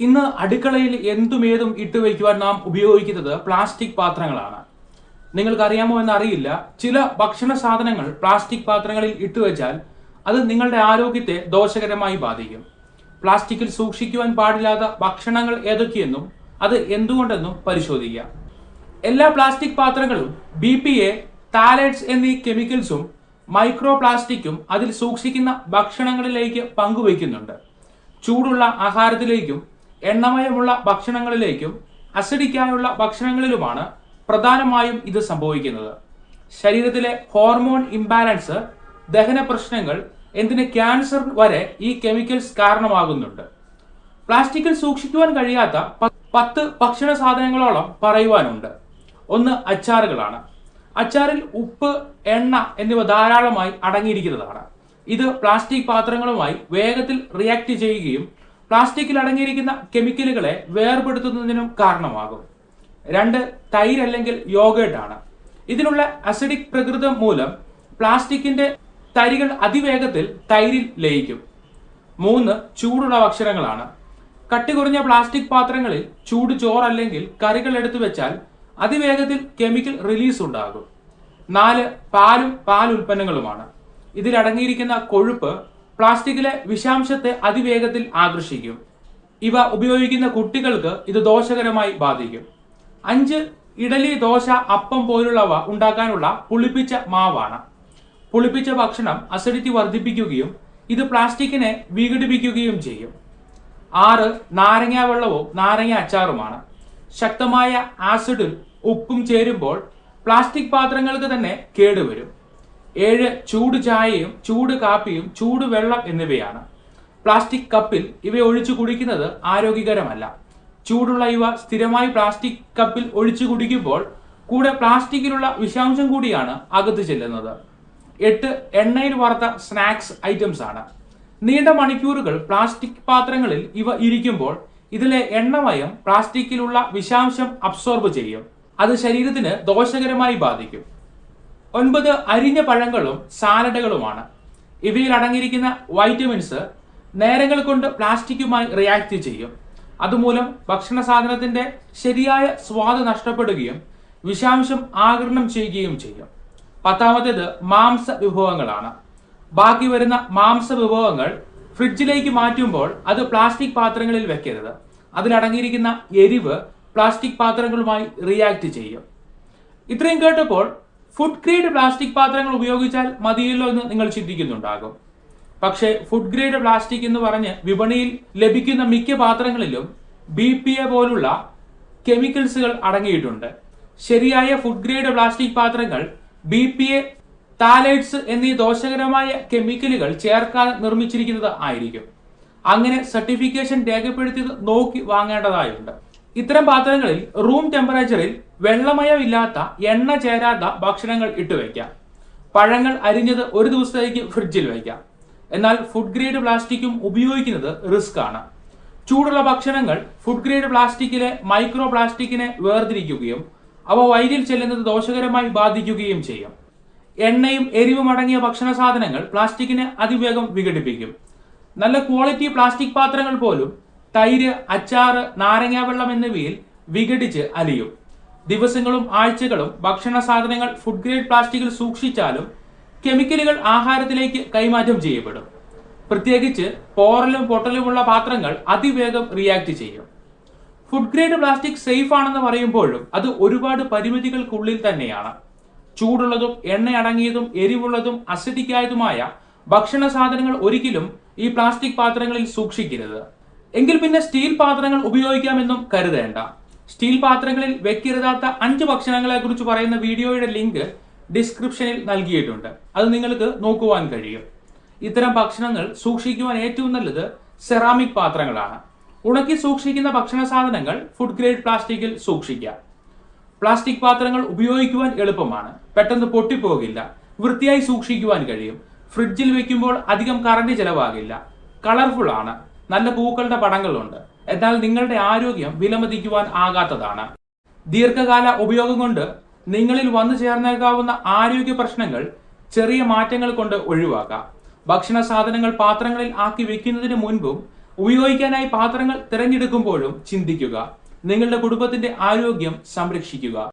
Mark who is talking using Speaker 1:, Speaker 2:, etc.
Speaker 1: ഇന്ന് അടുക്കളയിൽ എന്തുമേതും ഇട്ട് വയ്ക്കുവാൻ നാം ഉപയോഗിക്കുന്നത് പ്ലാസ്റ്റിക് പാത്രങ്ങളാണ്. നിങ്ങൾക്കറിയാമോ എന്നറിയില്ല. ചില ഭക്ഷണ സാധനങ്ങൾ പ്ലാസ്റ്റിക് പാത്രങ്ങളിൽ ഇട്ട് വെച്ചാൽ അത് നിങ്ങളുടെ ആരോഗ്യത്തെ ദോഷകരമായി ബാധിക്കും. പ്ലാസ്റ്റിക്കിൽ സൂക്ഷിക്കുവാൻ പാടില്ലാത്ത ഭക്ഷണങ്ങൾ ഏതൊക്കെയെന്നും അത് എന്തുകൊണ്ടെന്നും പരിശോധിക്കാം. എല്ലാ പ്ലാസ്റ്റിക് പാത്രങ്ങളും ബി പി എ താലേറ്റ്സ് എന്നീ കെമിക്കൽസും മൈക്രോ പ്ലാസ്റ്റിക്കും അതിൽ സൂക്ഷിക്കുന്ന ഭക്ഷണങ്ങളിലേക്ക് പങ്കുവയ്ക്കുന്നുണ്ട്. ചൂടുള്ള ആഹാരത്തിലേക്കും എണ്ണമയമുള്ള ഭക്ഷണങ്ങളിലേക്കും അസിഡിക്കായുള്ള ഭക്ഷണങ്ങളിലുമാണ് പ്രധാനമായും ഇത് സംഭവിക്കുന്നത്. ശരീരത്തിലെ ഹോർമോൺ ഇംബാലൻസ് ദഹന പ്രശ്നങ്ങൾ എന്തിന് ക്യാൻസർ വരെ ഈ കെമിക്കൽസ് കാരണമാകുന്നുണ്ട്. പ്ലാസ്റ്റിക്കിൽ സൂക്ഷിക്കുവാൻ കഴിയാത്ത പത്ത് ഭക്ഷണ സാധനങ്ങളോളം പറയുവാനുണ്ട്. ഒന്ന് അച്ചാറുകളാണ്. അച്ചാറിൽ ഉപ്പ് എണ്ണ എന്നിവ ധാരാളമായി അടങ്ങിയിരിക്കുന്നതാണ്. ഇത് പ്ലാസ്റ്റിക് പാത്രങ്ങളുമായി വേഗത്തിൽ റിയാക്ട് ചെയ്യുകയും പ്ലാസ്റ്റിക്കിൽ അടങ്ങിയിരിക്കുന്ന കെമിക്കലുകളെ വേർപെടുത്തുന്നതിനും കാരണമാകും. രണ്ട് തൈര് അല്ലെങ്കിൽ യോഗേട്ട് ആണ്. ഇതിനുള്ള അസിഡിക് പ്രകൃതം മൂലം പ്ലാസ്റ്റിക്കിന്റെ തരികൾ അതിവേഗത്തിൽ തൈരിൽ ലയിക്കും. മൂന്ന് ചൂടുള്ള ഭക്ഷണങ്ങളാണ്. കട്ടി കുറഞ്ഞ പ്ലാസ്റ്റിക് പാത്രങ്ങളിൽ ചൂട് ചോറ് അല്ലെങ്കിൽ കറികൾ എടുത്തു വെച്ചാൽ അതിവേഗത്തിൽ കെമിക്കൽ റിലീസ് ഉണ്ടാകും. നാല് പാലും പാൽ ഉൽപ്പന്നങ്ങളുമാണ് ഇതിലടങ്ങിയിരിക്കുന്ന കൊഴുപ്പ് പ്ലാസ്റ്റിക്കിലെ വിഷാംശത്തെ അതിവേഗത്തിൽ ആകർഷിക്കും. ഇവ ഉപയോഗിക്കുന്ന കുട്ടികൾക്ക് ഇത് ദോഷകരമായി ബാധിക്കും. അഞ്ച് ഇഡലി ദോശ അപ്പം പോലുള്ളവ ഉണ്ടാക്കാനുള്ള പുളിപ്പിച്ച മാവാണ്. പുളിപ്പിച്ച ഭക്ഷണം അസിഡിറ്റി വർദ്ധിപ്പിക്കുകയും ഇത് പ്ലാസ്റ്റിക്കിനെ വിഘടിപ്പിക്കുകയും ചെയ്യും. ആറ് നാരങ്ങ വെള്ളവും നാരങ്ങ അച്ചാറുമാണ്. ശക്തമായ ആസിഡിൽ ഉപ്പും ചേരുമ്പോൾ പ്ലാസ്റ്റിക് പാത്രങ്ങൾക്ക് തന്നെ കേടുവരും. ഏഴ് ചൂട് ചായയും ചൂട് കാപ്പിയും ചൂട് വെള്ളം എന്നിവയാണ്. പ്ലാസ്റ്റിക് കപ്പിൽ ഇവ ഒഴിച്ചു കുടിക്കുന്നത് ആരോഗ്യകരമല്ല. ചൂടുള്ള ഇവ സ്ഥിരമായി പ്ലാസ്റ്റിക് കപ്പിൽ ഒഴിച്ചു കുടിക്കുമ്പോൾ കൂടെ പ്ലാസ്റ്റിക്കിലുള്ള വിഷാംശം കൂടിയാണ് അകത്ത് ചെല്ലുന്നത്. എട്ട് എണ്ണയിൽ വറുത്ത സ്നാക്സ് ഐറ്റംസ് ആണ്. നീണ്ട മണിക്കൂറുകൾ പ്ലാസ്റ്റിക് പാത്രങ്ങളിൽ ഇവ ഇരിക്കുമ്പോൾ ഇതിലെ എണ്ണമയം പ്ലാസ്റ്റിക്കിലുള്ള വിഷാംശം അബ്സോർബ് ചെയ്യും. അത് ശരീരത്തിന് ദോഷകരമായി ബാധിക്കും. ഒൻപത് അരിഞ്ഞ പഴങ്ങളും സാലഡുകളുമാണ്. ഇവയിൽ അടങ്ങിയിരിക്കുന്ന വൈറ്റമിൻസ് നേരങ്ങൾ കൊണ്ട് പ്ലാസ്റ്റിക്കുമായി റിയാക്ട് ചെയ്യും. അതുമൂലം ഭക്ഷണ സാധനത്തിന്റെ ശരിയായ സ്വാദ് നഷ്ടപ്പെടുകയും വിഷാംശം ആകരണം ചെയ്യുകയും ചെയ്യും. പത്താമത്തേത് മാംസ വിഭവങ്ങളാണ്. ബാക്കി വരുന്ന മാംസ വിഭവങ്ങൾ ഫ്രിഡ്ജിലേക്ക് മാറ്റുമ്പോൾ അത് പ്ലാസ്റ്റിക് പാത്രങ്ങളിൽ വെക്കരുത്. അതിലടങ്ങിയിരിക്കുന്ന എരിവ് പ്ലാസ്റ്റിക് പാത്രങ്ങളുമായി റിയാക്ട് ചെയ്യും. ഇത്രയും കേട്ടപ്പോൾ ഫുഡ് ഗ്രേഡ് പ്ലാസ്റ്റിക് പാത്രങ്ങൾ ഉപയോഗിച്ചാൽ മതിയല്ലോ എന്ന് നിങ്ങൾ ചിന്തിക്കുന്നുണ്ടാകും. പക്ഷേ ഫുഡ് ഗ്രേഡ് പ്ലാസ്റ്റിക് എന്ന് പറഞ്ഞ് വിപണിയിൽ ലഭിക്കുന്ന മിക്ക പാത്രങ്ങളിലും ബി പി എ പോലുള്ള കെമിക്കൽസുകൾ അടങ്ങിയിട്ടുണ്ട്. ശരിയായ ഫുഡ് ഗ്രേഡ് പ്ലാസ്റ്റിക് പാത്രങ്ങൾ ബി പി എ താലൈഡ്സ് എന്നീ ദോഷകരമായ കെമിക്കലുകൾ ചേർക്കാതെ നിർമ്മിച്ചിരിക്കുന്നത് ആയിരിക്കും. അങ്ങനെ സർട്ടിഫിക്കേഷൻ രേഖപ്പെടുത്തിയത് നോക്കി വാങ്ങേണ്ടതായുണ്ട്. ഇത്തരം പാത്രങ്ങളിൽ റൂം ടെമ്പറേച്ചറിൽ വെള്ളമയമില്ലാത്ത എണ്ണ ചേരാത്ത ഭക്ഷണങ്ങൾ ഇട്ടുവെക്കാം പഴങ്ങൾ അരിഞ്ഞത് ഒരു ദിവസത്തേക്ക് ഫ്രിഡ്ജിൽ വയ്ക്കാം എന്നാൽ ഫുഡ് ഗ്രേഡ് പ്ലാസ്റ്റിക്കും ഉപയോഗിക്കുന്നത് റിസ്ക് ആണ്. ചൂടുള്ള ഭക്ഷണങ്ങൾ ഫുഡ് ഗ്രേഡ് പ്ലാസ്റ്റിക്കിലെ മൈക്രോ പ്ലാസ്റ്റിക്കിനെ വേർതിരിക്കുകയും അവ വയലിൽ ചെല്ലുന്നത് ദോഷകരമായി ബാധിക്കുകയും ചെയ്യും. എണ്ണയും എരിവും അടങ്ങിയ ഭക്ഷണ സാധനങ്ങൾ പ്ലാസ്റ്റിക്കിനെ അതിവേഗം വിഘടിപ്പിക്കും. നല്ല ക്വാളിറ്റി പ്ലാസ്റ്റിക് പാത്രങ്ങൾ പോലും തൈര് അച്ചാറ് നാരങ്ങാവെള്ളം എന്നിവയിൽ വിഘടിച്ച് അലിയും. ദിവസങ്ങളും ആഴ്ചകളും ഭക്ഷണ സാധനങ്ങൾ ഫുഡ് ഗ്രേഡ് പ്ലാസ്റ്റിക്കിൽ സൂക്ഷിച്ചാലും കെമിക്കലുകൾ ആഹാരത്തിലേക്ക് കൈമാറ്റം ചെയ്യപ്പെടും. പ്രത്യേകിച്ച് പോറലും പൊട്ടലുമുള്ള പാത്രങ്ങൾ അതിവേഗം റിയാക്ട് ചെയ്യും. ഫുഡ് ഗ്രേഡ് പ്ലാസ്റ്റിക് സേഫ് ആണെന്ന് പറയുമ്പോഴും അത് ഒരുപാട് പരിമിതികൾക്കുള്ളിൽ തന്നെയാണ്. ചൂടുള്ളതും എണ്ണ അടങ്ങിയതും എരിവുള്ളതും അസിഡിക്കായതുമായ ഭക്ഷണ സാധനങ്ങൾ ഒരിക്കലും ഈ പ്ലാസ്റ്റിക് പാത്രങ്ങളിൽ സൂക്ഷിക്കരുത്. എങ്കിൽ പിന്നെ സ്റ്റീൽ പാത്രങ്ങൾ ഉപയോഗിക്കാമെന്നും കരുതേണ്ട. സ്റ്റീൽ പാത്രങ്ങളിൽ വെക്കരുതാത്ത അഞ്ച് ഭക്ഷണങ്ങളെ കുറിച്ച് പറയുന്ന വീഡിയോയുടെ ലിങ്ക് ഡിസ്ക്രിപ്ഷനിൽ നൽകിയിട്ടുണ്ട്. അത് നിങ്ങൾക്ക് നോക്കുവാൻ കഴിയും. ഇത്തരം ഭക്ഷണങ്ങൾ സൂക്ഷിക്കുവാൻ ഏറ്റവും നല്ലത് സെറാമിക് പാത്രങ്ങളാണ്. ഉണക്കി സൂക്ഷിക്കുന്ന ഭക്ഷണ സാധനങ്ങൾ ഫുഡ് ഗ്രേഡ് പ്ലാസ്റ്റിക്കിൽ സൂക്ഷിക്കാം. പ്ലാസ്റ്റിക് പാത്രങ്ങൾ ഉപയോഗിക്കുവാൻ എളുപ്പമാണ്. പെട്ടെന്ന് പൊട്ടിപ്പോകില്ല. വൃത്തിയായി സൂക്ഷിക്കുവാൻ കഴിയും. ഫ്രിഡ്ജിൽ വെക്കുമ്പോൾ അധികം കറണ്ട് ചെലവാകില്ല. കളർഫുൾ ആണ്. നല്ല പൂക്കളുടെ പടങ്ങളുണ്ട്. എന്നാൽ നിങ്ങളുടെ ആരോഗ്യം വിലമതിക്കുവാൻ ആകാത്തതാണ്. ദീർഘകാല ഉപയോഗം കൊണ്ട് നിങ്ങളിൽ വന്നു ചേർന്നേക്കാവുന്ന ആരോഗ്യ പ്രശ്നങ്ങൾ ചെറിയ മാറ്റങ്ങൾ കൊണ്ട് ഒഴിവാക്കാം. ഭക്ഷണ സാധനങ്ങൾ പാത്രങ്ങളിൽ ആക്കി വെക്കുന്നതിന് മുൻപും ഉപയോഗിക്കാനായി പാത്രങ്ങൾ തിരഞ്ഞെടുക്കുമ്പോഴും ചിന്തിക്കുക. നിങ്ങളുടെ കുടുംബത്തിന്റെ ആരോഗ്യം സംരക്ഷിക്കുക.